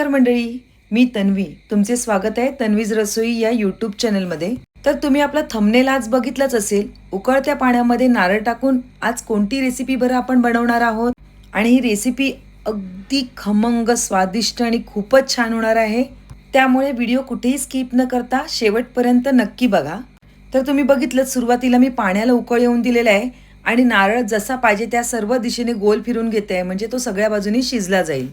नमस्कार मंडळी मी तन्वी. तुमचे स्वागत आहे तन्वीज रसोई या यूट्यूब चॅनलमध्ये तर तुम्ही आपला थंबनेल आज बघितलाच असेल. उकळत्या पाण्यामध्ये नारळ टाकून आज कोणती रेसिपी बरं आपण बनवणार आहोत? आणि ही रेसिपी अगदी खमंग स्वादिष्ट आणि खूपच छान होणार आहे. त्यामुळे व्हिडिओ कुठेही स्किप न करता शेवटपर्यंत नक्की बघा. तर तुम्ही बघितलं सुरुवातीला मी पाण्याला उकळ येऊन दिलेला आहे. आणि नारळ जसा पाहिजे त्या सर्व दिशेने गोल फिरून घेते आहे. म्हणजे तो सगळ्या बाजूनी शिजला जाईल.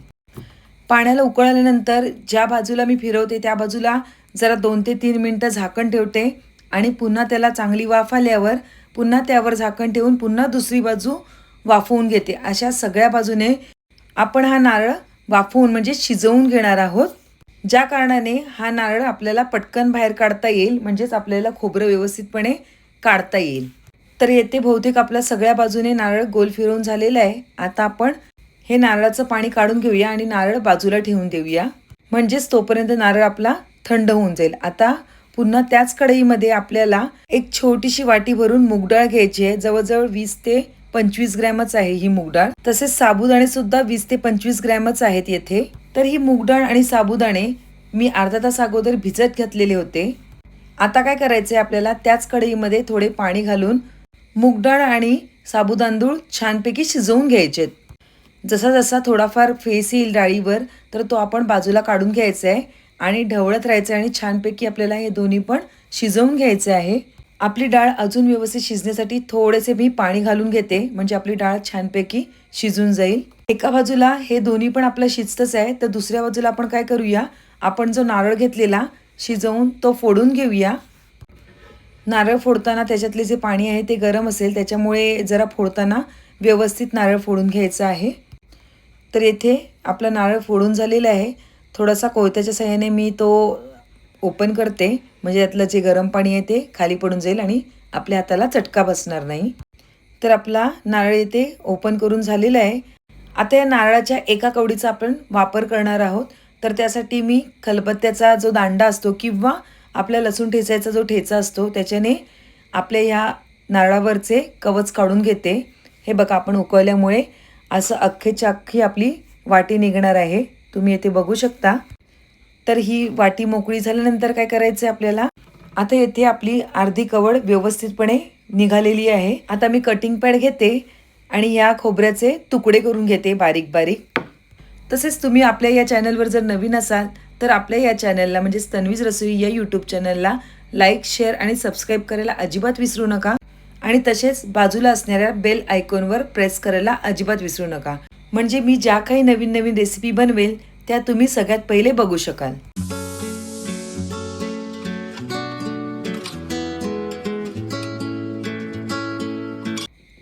पाण्याला उकळल्यानंतर ज्या बाजूला मी फिरवते त्या बाजूला जरा दोन ते तीन मिनटं झाकण ठेवते आणि पुन्हा त्याला चांगली वाफ आल्यावर पुन्हा त्यावर झाकण ठेवून पुन्हा दुसरी बाजू वाफवून घेते. अशा सगळ्या बाजूने आपण हा नारळ वाफवून म्हणजे शिजवून घेणार आहोत. ज्या कारणाने हा नारळ आपल्याला पटकन बाहेर काढता येईल म्हणजेच आपल्याला खोबरं व्यवस्थितपणे काढता येईल. तर येथे बहुतेक आपल्या सगळ्या बाजूने नारळ गोल फिरवून झालेलं आहे. आता आपण हे नारळाचं पाणी काढून घेऊया आणि नारळ बाजूला ठेवून देऊया. म्हणजेच तोपर्यंत नारळ आपला थंड होऊन जाईल. आता पुन्हा त्याच कढईमध्ये आपल्याला एक छोटीशी वाटी भरून मूगडाळ घ्यायची आहे. जवळजवळ वीस ते पंचवीस ग्रॅमच आहे ही मूगडाळ तसेच साबुदाणे सुद्धा वीस ते पंचवीस ग्रॅमच आहेत येथे. तर ही मूगडाळ आणि साबुदाणे मी अर्धा तास अगोदर भिजत घातलेले होते. आता काय करायचं आहे आपल्याला त्याच कढईमध्ये थोडे पाणी घालून मूगडाळ आणि साबुदांदूळ छानपैकी शिजवून घ्यायचेत. जसा जसा थोडाफार फेस येईल डाळीवर तर तो आपण बाजूला काढून घ्यायचा आहे आणि ढवळत राहायचं आहे आणि छानपैकी आपल्याला हे दोन्ही पण शिजवून घ्यायचे आहे. आपली डाळ अजून व्यवस्थित शिजण्यासाठी थोडेसे मी पाणी घालून घेते म्हणजे आपली डाळ छानपैकी शिजून जाईल. एका बाजूला हे दोन्ही पण आपलं शिजतच आहे तर दुसऱ्या बाजूला आपण काय करूया? आपण जो नारळ घेतलेला शिजवून तो फोडून घेऊया. नारळ फोडताना त्याच्यातले जे पाणी आहे ते गरम असेल त्याच्यामुळे जरा फोडताना व्यवस्थित नारळ फोडून घ्यायचं आहे. तर येथे आपला नारळ फोडून झालेला आहे. थोडासा कोयत्याच्या सहाय्याने मी तो ओपन करते. म्हणजे यातलं जे गरम पाणी आहे ते खाली पडून जाईल आणि आपल्या हाताला चटका बसणार नाही. तर आपला नारळ येथे ओपन करून झालेला आहे. आता या नारळाच्या एका कवडीचा आपण वापर करणार आहोत. तर त्यासाठी मी खलबत्त्याचा जो दांडा असतो किंवा आपल्या लसूण ठेचायचा जो ठेचा असतो त्याच्याने आपल्या ह्या नारळावरचे कवच काढून घेते. हे बघा आपण उकळल्यामुळे असं अख्खेच्या अख्खी आपली वाटी निघणार आहे. तुम्ही येथे बघू शकता. तर ही वाटी मोकळी झाल्यानंतर काय करायचं आहे आपल्याला? आता येथे आपली अर्धी कवड व्यवस्थितपणे निघालेली आहे. आता मी कटिंग पॅड घेते आणि ह्या खोबऱ्याचे तुकडे करून घेते बारीक बारीक. तसेच तुम्ही आपल्या या चॅनलवर जर नवीन असाल तर आपल्या या चॅनलला म्हणजेच तन्वीज रसोई या यूट्यूब चॅनलला लाईक शेअर आणि सबस्क्राईब करायला अजिबात विसरू नका. आणि तसेच बाजूला असणाऱ्या बेल आयकॉनवर प्रेस करायला अजिबात विसरू नका. म्हणजे मी ज्या काही नवीन नवीन रेसिपी बनवेल त्या तुम्ही सगळ्यात पहिले बघू शकाल.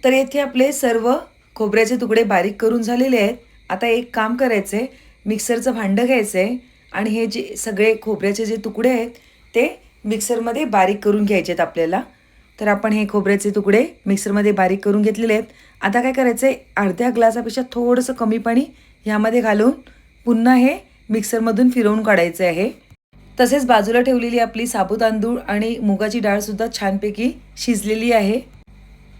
तर येथे आपले सर्व खोबऱ्याचे तुकडे बारीक करून झालेले आहेत. आता एक काम करायचं आहे मिक्सरचं भांडं घ्यायचं आहे आणि हे जे सगळे खोबऱ्याचे जे तुकडे आहेत ते मिक्सरमध्ये बारीक करून घ्यायचे आहेत आपल्याला. तर आपण हे खोबऱ्याचे तुकडे मिक्सरमध्ये बारीक करून घेतलेले आहेत. आता काय करायचं आहे अर्ध्या ग्लासापेक्षा थोडंसं कमी पाणी ह्यामध्ये घालून पुन्हा हे मिक्सरमधून फिरवून काढायचे आहे तसेच बाजूला ठेवलेली आपली साबू तांदूळ आणि मुगाची डाळसुद्धा छानपैकी शिजलेली आहे.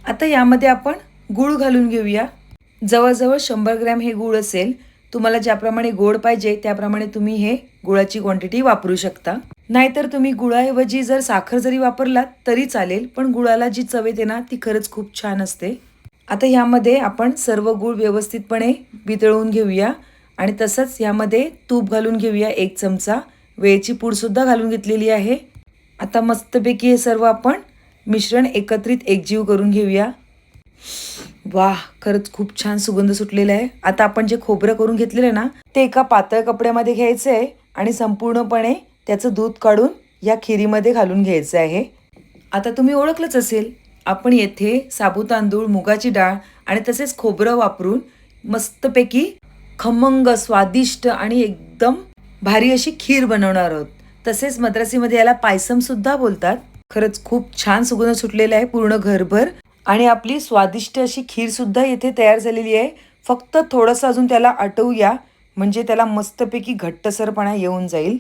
आता यामध्ये आपण गूळ घालून घेऊया. जवळजवळ शंभर ग्रॅम हे गूळ असेल. तुम्हाला ज्याप्रमाणे गोड पाहिजे त्याप्रमाणे तुम्ही हे गुळाची क्वांटिटी वापरू शकता. नाहीतर तुम्ही गुळाऐवजी जर साखर जरी वापरलात तरी चालेल पण गुळाला जी चव येते ना ती खरंच खूप छान असते. आता ह्यामध्ये आपण सर्व गूळ व्यवस्थितपणे वितळवून घेऊया. आणि तसंच ह्यामध्ये तूप घालून घेऊया एक चमचा. वेळची पूडसुद्धा घालून घेतलेली आहे. आता मस्तपैकी हे सर्व आपण मिश्रण एकत्रित एकजीव करून घेऊया. वाह खरंच खूप छान सुगंध सुटलेला आहे. आता आपण जे खोबरं करून घेतलेलं ना ते एका पातळ कपड्यामध्ये घ्यायचं आहे आणि संपूर्णपणे त्याचं दूध काढून या खिरीमध्ये घालून घ्यायचं आहे. आता तुम्ही ओळखलंच असेल आपण येथे साबू तांदूळ मुगाची डाळ आणि तसेच खोबरं वापरून मस्तपैकी खमंग स्वादिष्ट आणि एकदम भारी अशी खीर बनवणार आहोत. तसेच मद्रासीमध्ये याला पायसमसुद्धा बोलतात. खरंच खूप छान सुगंध सुटलेला आहे पूर्ण घरभर आणि आपली स्वादिष्ट अशी खीरसुद्धा येथे तयार झालेली आहे. फक्त थोडंसं अजून त्याला आटवूया म्हणजे त्याला मस्तपैकी घट्टसरपणा येऊन जाईल.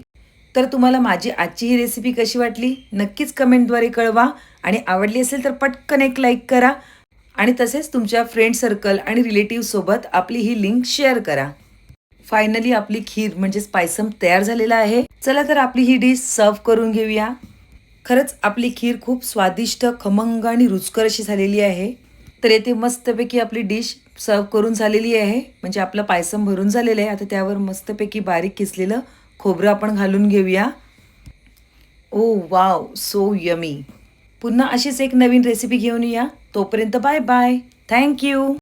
तर तुम्हाला माझी आजची ही रेसिपी कशी वाटली? नक्कीच कमेंटद्वारे कळवा. आणि आवडली असेल तर पटकन एक लाईक करा. आणि तसेच तुमच्या फ्रेंड सर्कल आणि रिलेटिव्हसोबत आपली ही लिंक शेअर करा. फायनली आपली खीर म्हणजेच पायसम तयार झालेला आहे. चला तर आपली ही डिश सर्व्ह करून घेऊया. खरंच आपली खीर खूप स्वादिष्ट खमंग आणि रुचकर अशी झालेली आहे. तर येथे मस्तपैकी आपली डिश सर्व करून झालेली आहे. म्हणजे आपलं पायसम भरून झालेलं आहे. आता त्यावर मस्तपैकी बारीक किसलेलं खोबरं आपण घालून घेऊया. ओ वाव सो यमी पुन्हा अशीच एक नवीन रेसिपी घेऊन या. तोपर्यंत बाय बाय थँक्यू